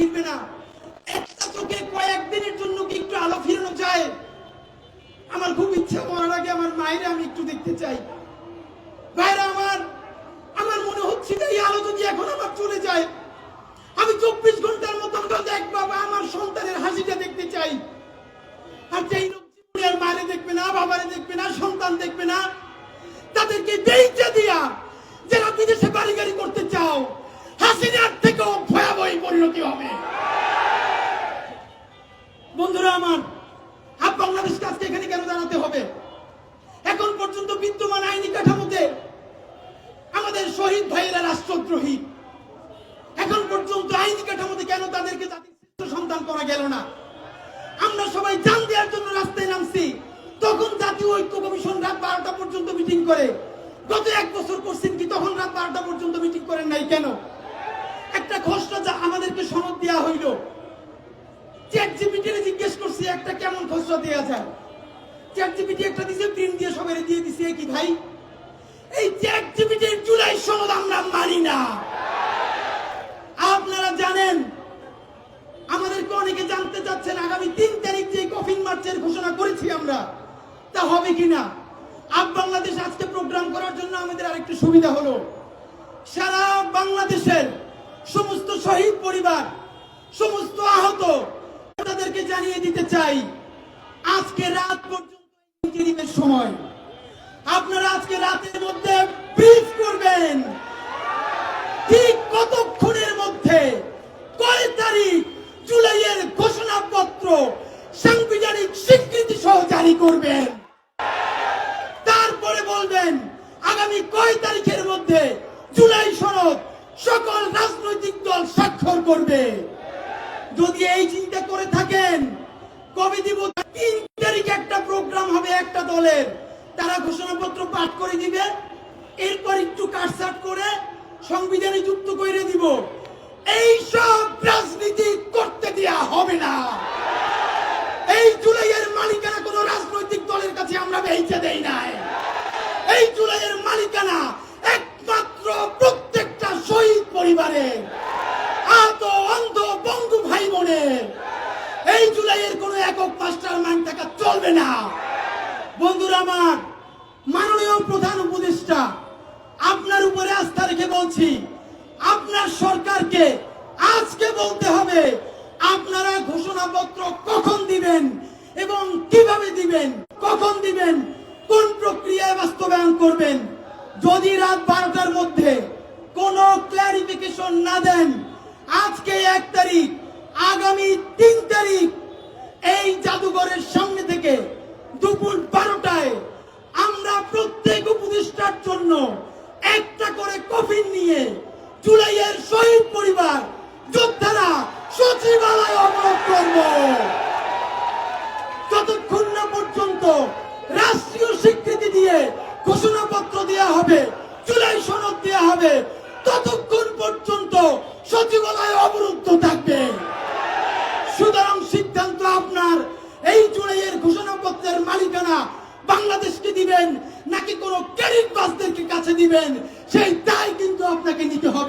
ফিরবে না। একটা চোখে কয়েকদিনের জন্য কি একটু আলো ফিরানো যায়? আমার খুব ইচ্ছা মরার আগে আমার মায়ের আমি একটু দেখতে চাই। ভাইরা আমার আমার মনে হচ্ছে যে এই আলো যদি এখন আমার চলে যায়, আমি চব্বিশ ঘণ্টার মতো বাবা আমার সন্তানের হাসিটা দেখতে চাই। আর যেই লোক জীবনে আর মারে দেখবে না, বাবারে দেখবে না, সন্তান দেখবে না, তাদেরকে বেইচা দিয়া যারা বিদেশে বাড়ি গাড়ি করতে চাও হাসিনার থেকেও ভয়াবহ পরিণতি হবে বন্ধুরা আমার আপ বাংলাদেশকে আজকে এখানে কেন দাঁড়াতে হবে এখন পর্যন্ত বিদ্যমান আইনি কাঠামোতে আমাদের শহীদ ভাইয়েরা রাষ্ট্রদ্রোহী। এখন পর্যন্ত আইন কাঠামোতে কেন তাদেরকে জাতির সন্তান করা গেল না? আমরা সবাই জান দেওয়ার জন্য রাস্তায় নামছি। তখন জাতীয় ঐক্য কমিশন রাত বারোটা পর্যন্ত মিটিং করে। গত এক বছর করছেন কি তখন রাত বারোটা পর্যন্ত মিটিং করেন নাই কেন? একটা খসড়া যা আমাদেরকে সনদ দেওয়া হইল। চ্যাট জিপিটির জিজ্ঞেস করছি, একটা কেমন খসড়া দেওয়া যায়? চ্যাট জিপিটি একটা দিছে প্রিন্ট দিয়ে সবাই দিয়ে দিছে কি ভাই? জুলাই সনদ আমরা মানি না। আপনারা জানেন, আমাদেরকে অনেকে জানতে চাচ্ছেন, আগামী তিন তারিখ যে কফিন মার্চের ঘোষণা করেছি আমরা, তা হবে কিনা? আপ বাংলাদেশ আজকে প্রোগ্রাম করার জন্য আমাদের আরেকটু সুবিধা হলো। সারা বাংলাদেশের সমস্ত শহীদ পরিবার, সমস্ত আহত, তাদেরকে জানিয়ে দিতে চাই, আজকে রাত পর্যন্ত সময় আজকে রাতের মধ্যে ব্রিফ করবেন। ঠিক কতক্ষণের মধ্যে কয় তারিখ জুলাইয়ের ঘোষণাপত্র সাংবিধানিক স্বীকৃতি সহ জারি করবেন? তারপরে বলবেন, আগামী কয় তারিখের মধ্যে জুলাই সনদ সকল রাজনৈতিক দল স্বাক্ষর করবে? যদি এই চিন্তা করে থাকেন, কবে দিব? তিন তারিখ একটা প্রোগ্রাম হবে একটা দলের। ঘোষণাপত্র পাঠ করে দিবে এরপর একটু কাটসাট করে সংবিধানে যুক্ত করে দিব। এই সব রাজনীতি করতে দেয়া হবে না। এই জুলাইয়ের মালিকানা কোন রাজনৈতিক দলের কাছে আমরা বেঁচে দেই নাই। এই জুলাইয়ের মালিকানা একমাত্র প্রত্যেকটা শহীদ পরিবারের, আহত, অন্ধ, বন্ধু ভাই বোনের এই জুলাইয়ের কোন একক মাস্টার মাইন্ড থাকা চলবে না। বন্ধুরা আমার মাননীয় প্রধান উপদেষ্টা, আপনার উপরে আস্থা রেখে বলছি, আপনার সরকারকে আজকে বলতে হবে, আপনারা ঘোষণাপত্র কখন দিবেন এবং কীভাবে দিবেন, কখন দিবেন, কোন প্রক্রিয়ায় বাস্তবায়ন করবেন? যদি রাত বারোটার মধ্যে কোনো ক্লারিফিকেশন না দেন, আজকে এক তারিখ, আগামী তিন তারিখ, এই জাদুঘরের সামনে থেকে দুপুর বারোটায় আমরা জন্য একটা করে কফিন নিয়ে জুলাইয়ের শহীদ পরিবার, যোদ্ধারা সচিবালয় অবরোধ করব। যতক্ষণ না পর্যন্ত রাষ্ট্রীয় স্বীকৃতি দিয়ে ঘোষণাপত্র দেয়া হবে, জুলাই সনদ দেয়া হবে, ততক্ষণ পর্যন্ত সচিবালয় অবরুদ্ধ থাকবে। সুতরাং সিদ্ধান্ত আপনার, এই জুলাইয়ের ঘোষণাপত্রের মালিকানা বাংলাদেশকে দিবেন নাকি কোনো ক্রেডিট বাসদেরকে কাছে দিবেন? সেই দায় কিন্তু আপনাকে নিতে হবে।